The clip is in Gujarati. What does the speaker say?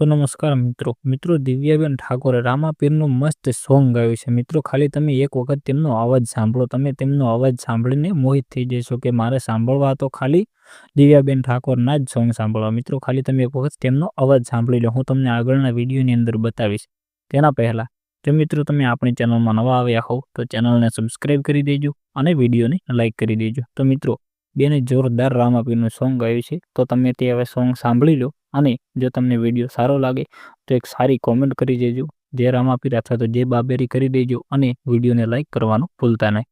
તો નમસ્કાર મિત્રો. મિત્રો દિવ્યાબેન ઠાકોરે રામાપીરનું મસ્ત સોંગ ગાયું છે. મિત્રો ખાલી તમે એક વખત તેમનો અવાજ સાંભળો. તમે તેમનો અવાજ સાંભળીને મોહિત થઈ જશો કે મારે સાંભળવા તો ખાલી દિવ્યાબેન ઠાકોરના જ સોંગ સાંભળવા. મિત્રો ખાલી તમે એક વખત તેમનો અવાજ સાંભળી લો. હું તમને આગળના વિડીયોની અંદર બતાવીશ. તેના પહેલાં જો મિત્રો તમે આપણી ચેનલમાં નવા આવ્યા હોવ તો ચેનલને સબસ્ક્રાઈબ કરી દેજો અને વિડીયોને લાઇક કરી દેજો. તો મિત્રો બેને જોરદાર રામાપીરનું સોંગ ગાયું છે. તો તમે તે હવે સોંગ સાંભળી લો. અને જો તમને વીડિયો સારો લાગે, તો એક સારી કોમેન્ટ કરી દેજો. જે રામાપીર અથવા તો જે બાબેરી કરી દેજો અને વિડીયોને લાઇક કરવાનું ભૂલતા નહીં.